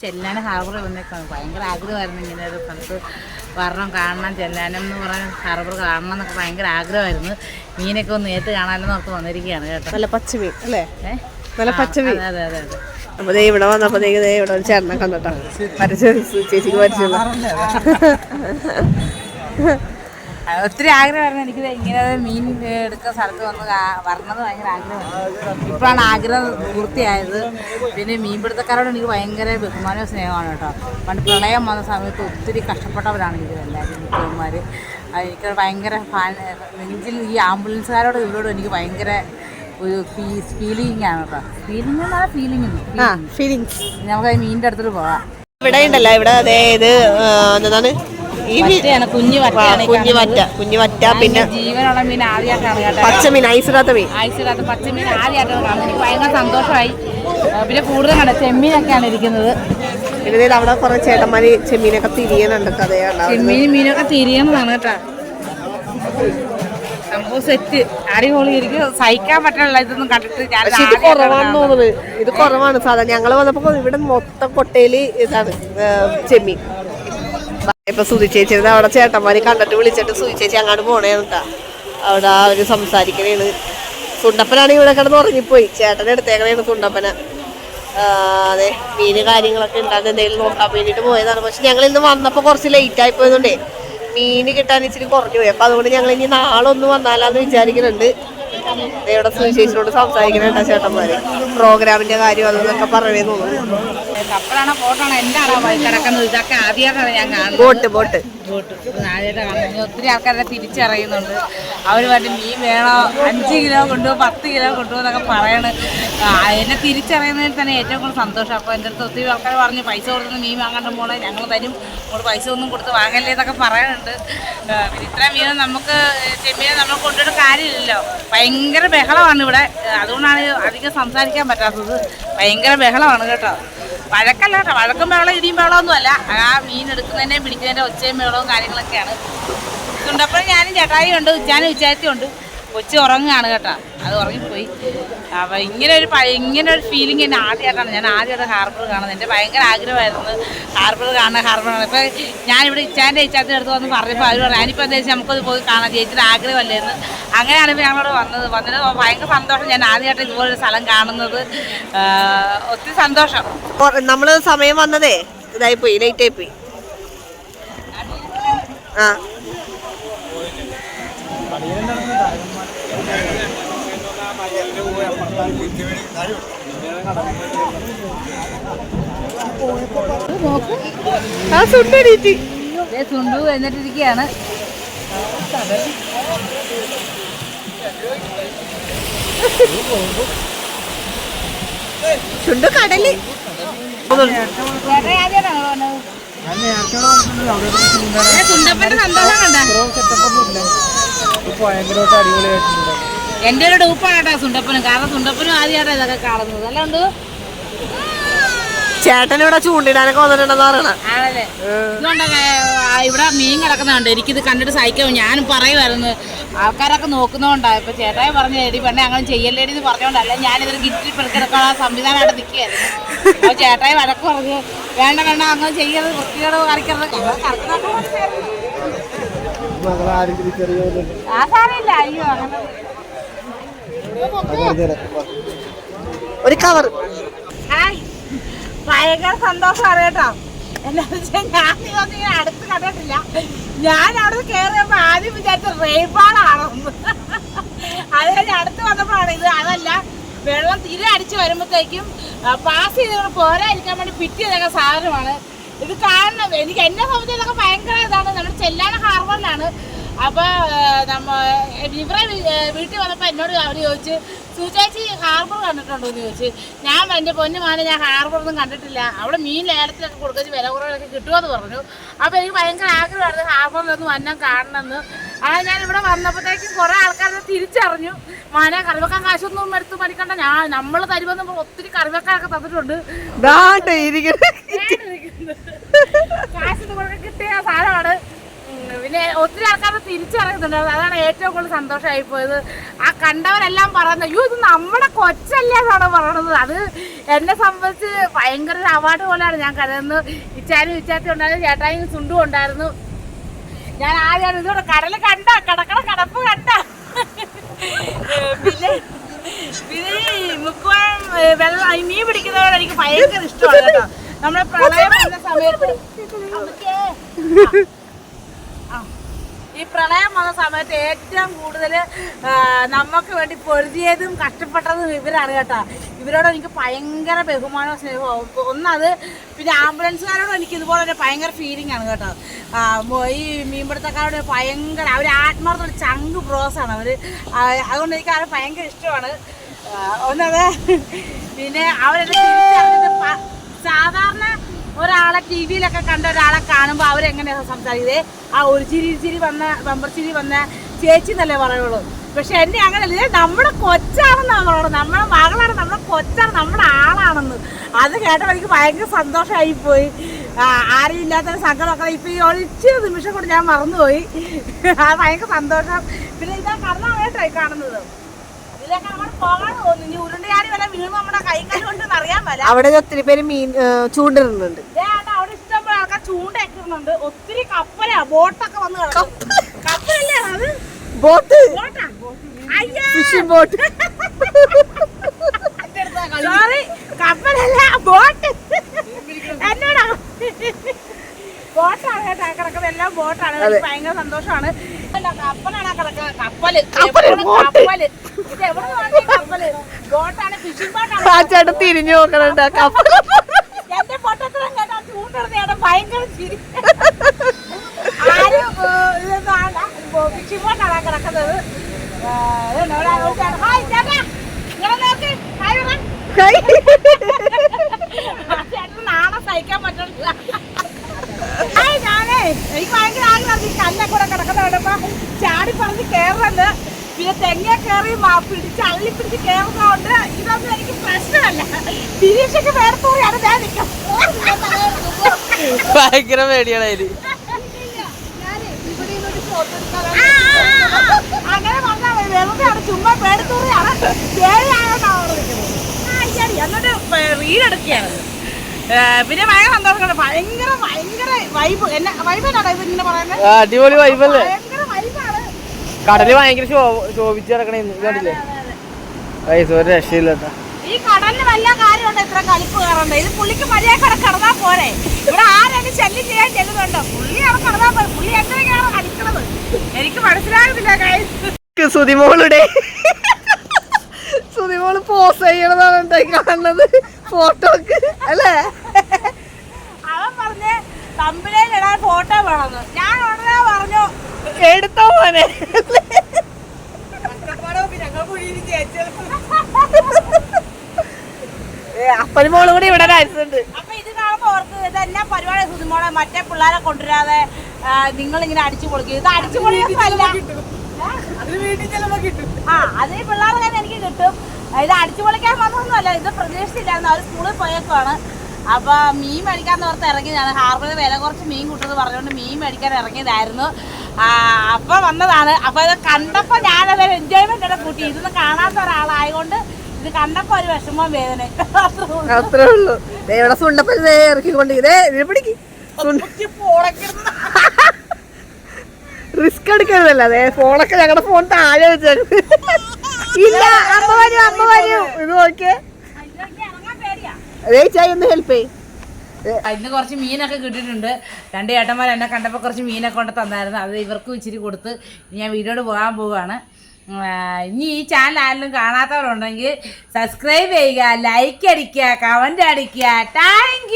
Chellanam harbour വന്നേക്കാണ്. ഭയങ്കര ആഗ്രഹമായിരുന്നു ഇങ്ങനെ ഒരു സ്ഥലത്ത് വരണം കാണണം ചെല്ലാനും എന്ന് പറഞ്ഞ ഹാർബർ കാണണം എന്നൊക്കെ ഭയങ്കര ആഗ്രഹമായിരുന്നു. മീനൊക്കെ ഒന്ന് നേരിട്ട് കാണാനെന്ന് ഓർത്ത് വന്നിരിക്കുകയാണ് കേട്ടോ. നല്ല പച്ചമീൻ അല്ലേ? നല്ല പച്ചമീൻ. അതെ അതെ അതെ അപ്പൊ ദേ ഇവിടെ വന്നപ്പോഴത്തേക്ക് ദേ ഇവിടെ ഒരു ചേട്ടനെ കണ്ടോട്ടോ വരച്ചു ചേച്ചിക്ക് ആ, ഒത്തിരി ആഗ്രഹമായിരുന്നു എനിക്ക് ഇങ്ങനെ മീൻ എടുക്കുന്ന സ്ഥലത്ത് വന്ന് വരണത് ഭയങ്കര ആഗ്രഹമായിരുന്നു ഇപ്പോഴാണ് ആഗ്രഹം പൂർത്തിയായത്. പിന്നെ മീൻപിടുത്തക്കാരോട് എനിക്ക് ഭയങ്കര ബഹുമാനവും സ്നേഹമാണ് കേട്ടോ. പണ്ട് പ്രളയം വന്ന സമയത്ത് ഒത്തിരി കഷ്ടപ്പെട്ടവരാണ് ഇവരെല്ലാവരും മിക്കവന്മാർ എനിക്ക് ഭയങ്കര ഫാൻ നെഞ്ചിൽ ഈ ആംബുലൻസുകാരോട് ഇവരോട് എനിക്ക് ഭയങ്കര ഒരു ഫീലിംഗ് ആണ് കേട്ടോ. ഫീലിംഗ് എന്നാണ് ഫീലിംഗ് ഫീലിംഗ് ഫീലിങ്സ് നമുക്ക് മീനിന്റെ അടുത്തോട്ട് പോകാം. ഇവിടെ ഉണ്ടല്ലോ ഇവിടെ അതായത് എന്താണ്? വറ്റയാണ് കുഞ്ഞു വറ്റയാണ് കുഞ്ഞു വറ്റ കുഞ്ഞു വറ്റ പിന്നെ ജീവനുള്ള മീൻ ആദ്യമായിട്ടാണ് കേട്ടോ. പച്ചമീൻ ഐസിടാത്ത മീൻ. ആഴ്ചയില്ലാത്ത പച്ചമീൻ ആദ്യമായിട്ടാണ് കാണുന്നത്. എനിക്ക് ഭയങ്കര സന്തോഷമായി. പിന്നെ കൂടുതൽ കണ്ട ചെമ്മീനൊക്കെയാണ് ഇരിക്കുന്നത്. പിന്നെ അവിടെ കുറെ ചേട്ടന്മാര് ചെമ്മീനൊക്കെ തിരിയുന്നുണ്ട് കഥയാണ്. ചെമ്മീൻ മീനൊക്കെ തിരിയുന്നതാണ് കേട്ടോ. സംഭവം സെറ്റ്. അടിപൊളി എനിക്ക് സഹിക്കാൻ പറ്റില്ല ഇതൊന്നും കണ്ടിട്ട് ഇത് കുറവാണെന്ന് തോന്നുന്നത്. ഇത് കുറവാണ് സാധാരണ ഞങ്ങൾ വന്നപ്പോ ഇവിടെ മൊത്തം കൊട്ടയിൽ ഇതാണ് ചെമ്മീൻ. ഇപ്പൊ സുധി ചേച്ചിയുടെ അവിടെ ചേട്ടന്മാര് കണ്ടിട്ട് വിളിച്ചിട്ട് സുധി ചേച്ചി അങ്ങോട്ട് കേട്ടാ അവിടെ അവർ സംസാരിക്കണേണ്. സുണ്ടപ്പനാണ് ഇവിടെ കിടന്ന് ഉറങ്ങിപ്പോയി. ചേട്ടനെ എടുത്തേക്കണേണ് സുണ്ടപ്പന. അതെ മീന് കാര്യങ്ങളൊക്കെ ഉണ്ടാകുന്ന എന്തെങ്കിലും നോക്കാൻ വേണ്ടിയിട്ട് പോയതാണ്. പക്ഷെ ഞങ്ങൾ ഇന്ന് വന്നപ്പോൾ കുറച്ച് ലേറ്റ് ആയി പോയതുകൊണ്ടേ മീന് കിട്ടാൻ ഇച്ചിരി കുറഞ്ഞു പോയി. അപ്പൊ അതുകൊണ്ട് ഞങ്ങൾ ഇനി നാളെ ഒന്ന് വന്നാലാന്ന് വിചാരിക്കുന്നുണ്ട് ഇവിടെ സുവിശേഷനോട് സംസാരിക്കുന്ന ചേട്ടന്മാര്. പ്രോഗ്രാമിന്റെ കാര്യം അതൊക്കെ പറയണേ തോന്നുന്നു. കപ്പലാണോ ബോട്ടാണോ എന്താണോ കിടക്കുന്നത് ഇതൊക്കെ ആദ്യമായിട്ടാണ് ഞാൻ കാണുന്നത്. Boat boat. ഒത്തിരി ആൾക്കാരെ തിരിച്ചറിയുന്നുണ്ട്. അവർ പറഞ്ഞ് മീൻ വേണോ? അഞ്ച് കിലോ കൊണ്ടുപോകും പത്ത് കിലോ കൊണ്ടുപോകും എന്നൊക്കെ പറയണ്. എന്നെ തിരിച്ചറിയുന്നതിൽ തന്നെ ഏറ്റവും കൂടുതൽ സന്തോഷം. അപ്പോൾ എന്റെ അടുത്ത് ഒത്തിരി ആൾക്കാർ പറഞ്ഞ് പൈസ കൊടുത്ത് മീൻ വാങ്ങാണ്ട് പോണേ ഞങ്ങൾ തരും. നമ്മൾ പൈസ ഒന്നും കൊടുത്ത് വാങ്ങല്ലേ എന്നൊക്കെ പറയുന്നുണ്ട് പിന്നെ ഇത്രയും മീൻ നമുക്ക് ചെമ്മീനെ നമ്മൾ കൊണ്ടുപോയിട്ട് കാര്യമില്ലല്ലോ. ഭയങ്കര ബഹളമാണ് ഇവിടെ. അതുകൊണ്ടാണ് അധികം സംസാരിക്കാൻ പറ്റാത്തത്. ഭയങ്കര ബഹളമാണ് കേട്ടോ. വഴക്കല്ല കേട്ടോ വഴക്കും ബഹളം ഇടിയും ബഹളമൊന്നും അല്ല ആ മീൻ എടുക്കുന്നതിന്റെയും പിടിക്കുന്നതിന്റെ ഒച്ചയും ബഹളവും കാര്യങ്ങളൊക്കെയാണ്. ചുണ്ടപ്പഴം ഞാനും ചേട്ടായി ഉണ്ട് ഉച്ചാനും ഉച്ചായത്തി ഉണ്ട്. കൊച്ചു ഉറങ്ങുകയാണ് കേട്ടോ. അത് ഉറങ്ങിപ്പോയി. അപ്പോൾ ഇങ്ങനെ ഒരു ഇങ്ങനെ ഒരു ഫീലിംഗ് എന്നെ ആദ്യമായിട്ടാണ്. ഞാൻ ആദ്യമായിട്ട് ഹാർബർ കാണുന്നത്. എന്റെ ഭയങ്കര ആഗ്രഹമായിരുന്നു ഹാർബർ കാണുന്ന ഹാർബർ കാണാൻ. ഇപ്പോൾ ഞാനിവിടെ ഇച്ചാന്റെ ഇച്ചാത്തിന്റെ അടുത്ത് വന്ന് പറഞ്ഞപ്പോൾ അവർ പറഞ്ഞു ഞാനിപ്പോൾ എന്താ വെച്ചാൽ നമുക്കത് പോയി കാണാൻ ചേച്ചിയുടെ ആഗ്രഹമല്ലായിരുന്നു. അങ്ങനെയാണ് ഇപ്പോൾ ഞങ്ങളോട് വന്നത്. വന്നത് ഭയങ്കര സന്തോഷം. ഞാൻ ആദ്യമായിട്ട് ഇതുപോലൊരു സ്ഥലം കാണുന്നത്. ഒത്തിരി സന്തോഷം. നമ്മൾ സമയം വന്നതേ. ഇതായി പോയി ലൈറ്റ് ആയി പോയി ആ. ആ സുണ്ടു എന്നിട്ടിരിക്കുകയാണ് ചുണ്ട് കടൽ. എന്റെ ഒരു ഡൂപ്പാണ് കേട്ടോ സുണ്ടപ്പനും കാരണം സുണ്ടപ്പനും ആദ്യമായിട്ടാണ് ഇതൊക്കെ കാണുന്നത്. അല്ലാണ്ട് ചേട്ടൻ ഇവിടെ ചൂണ്ടിടാനൊക്കെ വന്നിട്ടുണ്ടെന്ന് പറയണ. ഇവിടെ മീൻ കിടക്കുന്നുണ്ട്. എനിക്കിത് കണ്ടിട്ട് സഹിക്കാവും. ഞാനും പറയുമായിരുന്നു ആൾക്കാരൊക്കെ നോക്കുന്നതുകൊണ്ടാ ഇപ്പൊ ചേട്ടായി പറഞ്ഞു എടി പെണ്ണെ അങ്ങനെ ചെയ്യല്ലേടി എന്ന് പറഞ്ഞോണ്ടല്ല ഞാനിതൊരു ഗിറ്റിൽ സംവിധാനം സംവിധാനമായിട്ട് നിൽക്കുകയായിരുന്നു അപ്പൊ ചേട്ടായി വഴക്ക് പറഞ്ഞു വേണ്ട വേണ്ട അങ്ങനെ ചെയ്യരുത്. വൃത്തികേട് കറിക്കരുത് ആ സാരമില്ല അയ്യോ അങ്ങനെ. ഒരു കവർ ഹായ്. ഭയങ്കര സന്തോഷമാണ് കേട്ടോ. എന്നാ ഞാൻ അടുത്ത് ഞാൻ അവിടെ കേറിയപ്പോ ആദ്യം വിചാരിച്ച റേപ്പാളാണോ അത് കഴിഞ്ഞ് അടുത്ത് വന്നപ്പോഴാണ് ഇത് അതല്ല വെള്ളം തിരി അടിച്ച് വരുമ്പോഴത്തേക്കും പാസ് ചെയ്ത് പോരായിരിക്കാൻ വേണ്ടി പിറ്റിയതൊക്കെ സാധനമാണ്. ഇത് കാരണം എനിക്ക് എന്നെ സംബന്ധിച്ച് ഇതൊക്കെ ഭയങ്കര ഇതാണ്. നമ്മുടെ ചെല്ലാന ഹാർബറിലാണ് അപ്പൊ നമ്മ ഇവരെ വീട്ടിൽ വന്നപ്പോ എന്നോട് അവർ ചോദിച്ചു സുചേച്ചി ഹാർബർ കണ്ടിട്ടുണ്ടോ? എന്ന് ചോദിച്ചു ഞാൻ എന്റെ പൊന്നു മാനെ ഞാൻ ഹാർബർ ഒന്നും കണ്ടിട്ടില്ല. അവിടെ മീൻ ലേലത്തിലൊക്കെ കൊടുക്കുന്ന വില കുറവിലൊക്കെ കിട്ടുമെന്ന് പറഞ്ഞു. അപ്പോൾ എനിക്ക് ഭയങ്കര ആഗ്രഹമാണ് ഹാർബറിലൊന്ന് വന്നാൽ കാണണമെന്ന് അതായത് ഞാൻ ഇവിടെ വന്നപ്പോഴത്തേക്കും കുറെ ആൾക്കാരെ തിരിച്ചറിഞ്ഞു. മാനെ കറിവെക്കാൻ കാശൊന്നും എടുത്ത് പഠിക്കണ്ട ഞാൻ നമ്മൾ തരുമെന്ന് ഒത്തിരി കറിവെക്കാനൊക്കെ തന്നിട്ടുണ്ട്. കാശൊന്നും കൊടുക്കാൻ കിട്ടിയ സാധനമാണ്. പിന്നെ ഒത്തിരി ആൾക്കാർ തിരിച്ചറിയുന്നുണ്ടായിരുന്നു അതാണ് ഏറ്റവും കൂടുതൽ സന്തോഷമായി പോയത്. ആ കണ്ടവരെല്ലാം പറയുന്നത് അയ്യോ ഇത് നമ്മുടെ കൊച്ചല്ലേ എന്നാണ് പറയണത്. അത് എന്നെ സംബന്ധിച്ച് ഭയങ്കര ഒരു അവാർഡ് പോലെയാണ് ഞാൻ കരുതുന്നത്. ഇച്ചാനും ഇച്ചാത്തി ഉണ്ടായിരുന്നു ചേട്ടായും സുണ്ടും ഉണ്ടായിരുന്നു. ഞാൻ ആദ്യമാണ് ഇതോടെ കടൽ കണ്ട കടക്കട കടപ്പ് കണ്ട. പിന്നെ പിന്നെ മുക്കുവാൻ വെള്ളം മീൻ പിടിക്കുന്നവരോട് എനിക്ക് ഭയങ്കര ഇഷ്ടമാണ് കേട്ടോ. നമ്മളെ പ്രളയം വന്ന സമയത്ത്. ഈ പ്രളയം വന്ന സമയത്ത് ഏറ്റവും കൂടുതൽ നമുക്ക് വേണ്ടി പൊരുതിയതും കഷ്ടപ്പെട്ടതും ഇവരാണ് കേട്ടോ. ഇവരോട് എനിക്ക് ഭയങ്കര ബഹുമാനവും സ്നേഹവും ഒന്നത് പിന്നെ ആംബുലൻസുകാരോട് എനിക്ക് ഇതുപോലെ തന്നെ ഭയങ്കര ഫീലിംഗ് ആണ് കേട്ടോ. ഈ മീൻപിടുത്തക്കാരോട് ഭയങ്കര അവർ ആത്മാർത്ഥ ചങ്ക് ബ്രോസാണ് അവർ അതുകൊണ്ട് എനിക്ക് അവരെ ഭയങ്കര ഇഷ്ടമാണ്. ഒന്നത് പിന്നെ അവരെ സാധാരണ ഒരാളെ ടി വിയിലൊക്കെ കണ്ട ഒരാളെ കാണുമ്പോൾ അവരെങ്ങനെയാണ് സംസാരിക്കുന്നത്? ആ ഒരു ചിരി ചിരി വന്ന ബമ്പർ ചിരി വന്ന ചേച്ചി എന്നല്ലേ പറയുള്ളൂ. പക്ഷെ എന്നെ അങ്ങനെയല്ല. നമ്മുടെ കൊച്ചാണെന്നാണ് പറയുന്നത് നമ്മുടെ മകളാണ് നമ്മുടെ കൊച്ചാണ് നമ്മുടെ ആളാണെന്ന്. അത് കേട്ടപ്പോൾ എനിക്ക് ഭയങ്കര സന്തോഷമായി പോയി. ആരും ഇല്ലാത്ത സങ്കടമൊക്കെ ഇപ്പൊ ഈ ഒളിച്ച് നിമിഷം കൊണ്ട് ഞാൻ മറന്നുപോയി. ആ ഭയങ്കര സന്തോഷം. പിന്നെ ഇതാ കടന്നാണ് കാണുന്നത്? അവിടെ ഒത്തിരി പേര് മീൻ ചൂണ്ടിടുന്നുണ്ട്. അവിടെ ഇഷ്ടംപോലെ ആൾക്കാർ ചൂണ്ടയൊക്കെയുന്നുണ്ട് ഒത്തിരി കപ്പലാ ബോട്ടൊക്കെ വന്ന് കിടക്കും കപ്പലല്ലേ അത്? ബോട്ട്? Fishing boat. സോറി കപ്പലല്ല ബോട്ട്. എന്നോടാ? ബോട്ടാണ് കേട്ടോ കിടക്കുന്നത് എല്ലാം ബോട്ടാണ്. ഭയങ്കര സന്തോഷമാണ്. ആ ചേട്ടൻ തിരിഞ്ഞു നോക്കണുണ്ട് കപ്പൽ എന്റെ പൊട്ടത്തിലും കേട്ടാ ചൂണ്ടിടുന്ന ഭയങ്കര ചിരി. ആരും ഫിഷിംഗ് ബോട്ടാണ് കിടക്കുന്നത് ചേട്ടൻ. ഹായ് ചേട്ടാ. ഇങ്ങളെ നോക്ക്. ഹായ് ചേട്ടന് നാളെ സഹിക്കാൻ പറ്റില്ല എനിക്ക് ഭയങ്കര ആഗ്രഹം ഈ കിടക്കുന്ന ചാടി പറഞ്ഞ് കയറുന്നത് പിന്നെ തെങ്ങ കയറി മാ- പിടിച്ച് അള്ളി പിടിച്ച് കയറുന്നതുകൊണ്ട് ഇതൊന്നും എനിക്ക് പ്രശ്നമല്ല. വേറെ ഞാൻ നിൽക്കും ഭയങ്കര പേടിയാണ് അങ്ങനെ വെറുതെയാണ് ചുമ്മാ പേടത്തൂറിയാണ് എന്നിട്ട് വീടെടുക്കുകയാണ് പിന്നെ ഭയങ്കര സന്തോഷം ഭയങ്കര ഭയങ്കര വൈബ് എന്നെ വൈബ് ഇങ്ങനെ പറയുന്നത്? അടിപൊളി വൈബല്ലേ ഭയങ്കര വൈബാണ് കടൽ ഭയങ്കര ശോഭിച്ചു കിടക്കണേ കണ്ടില്ലേ? വയസ്സ് ഒരു രക്ഷയില്ല ഈ കടലിന് വല്ല കാര്യമുണ്ട്? ഇത്ര കലിപ്പ് കയറണ്ട. ഇത് പുള്ളിക്ക് മര്യാദ കടന്നാ പോരെ. ഇവിടെ ആരെങ്കിലും ശല്യം ചെയ്യാൻ ചെല്ലുന്നുണ്ടോ? പുള്ളി അവിടെ കടന്നാ പോരെ. പുള്ളി എന്തൊക്കെയാണ് കളിക്കണത്? എനിക്ക് മനസ്സിലാകുന്നില്ല. സുതിമോളുടെ. സുതിമോൾ പോസ് ചെയ്യണതാണ് എന്താ കാണുന്നത്. ഫോട്ടോക്ക് അല്ലേ? എടുത്തോ മോനെ? അപ്പനും മോൾ കൂടി ഇവിടെ രാജ്യത്തുണ്ട് അപ്പൊ ഇത് കാണുമ്പോ ഓർക്ക് ഇതെല്ലാം പരിപാടി സുതിമോളെ മറ്റേ പിള്ളേരെ കൊണ്ടുവരാതെ നിങ്ങൾ ഇങ്ങനെ അടിച്ചു പൊളിക്കും. ഇത് അടിച്ചു പൊളിയൊന്നുമല്ല ആ അത് ഈ പിള്ളേരെ തന്നെ എനിക്ക് കിട്ടും. ഇത് അടിച്ചു പൊളിക്കാൻ വന്നൊന്നുമല്ല ഇത് പ്രതീക്ഷിച്ചില്ലായിരുന്നു. അവർ സ്കൂളിൽ പോയേക്കുവാണ്. അപ്പൊ മീൻ മേടിക്കാന്ന് ഓർത്ത് ഇറങ്ങിയതാണ്. ഹാർബറിൽ വില കുറച്ച് മീൻ കൂട്ടത് പറഞ്ഞുകൊണ്ട് മീൻ മേടിക്കാൻ ഇറങ്ങിയതായിരുന്നു. അപ്പൊ വന്നതാണ്. അപ്പൊ ഇത് കണ്ടപ്പോ ഞാനതൊരു എൻജോയ്മെന്റ് കൂട്ടി. ഇതൊന്നും കാണാത്ത ഒരാളായതുകൊണ്ട് ഇത് കണ്ടപ്പോ ഒരു വിഷമം വേദന അത്രേ ഉള്ളൂ. ഇവിടെ സുണ്ടപ്പൻ ഇറക്കിക്കൊണ്ട് ഇതേ പിടിക്ക്. റിസ്ക് എടുക്കരുതല്ല. അതെ ഫോണൊക്കെ ഞങ്ങളുടെ ഫോൺ താഴെ വെച്ചു ഇല്ല അമ്മ വരും അമ്മ വരും. ഇത് നോക്കിയേ. ഇന്ന് കുറച്ച് മീനൊക്കെ കിട്ടിയിട്ടുണ്ട്. രണ്ട് ഏട്ടന്മാർ എന്നെ കണ്ടപ്പോൾ കുറച്ച് മീനൊക്കെ കൊണ്ട് തന്നായിരുന്നു. അത് ഇവർക്കും ഇച്ചിരി കൊടുത്ത് ഞാൻ വീടോട് പോകാൻ പോവുകയാണ് ഇനി ഈ ചാനൽ ആരെങ്കിലും കാണാത്തവരുണ്ടെങ്കിൽ സബ്സ്ക്രൈബ് ചെയ്യുക ലൈക്ക് അടിക്കുക കമന്റ് അടിക്കുക. താങ്ക്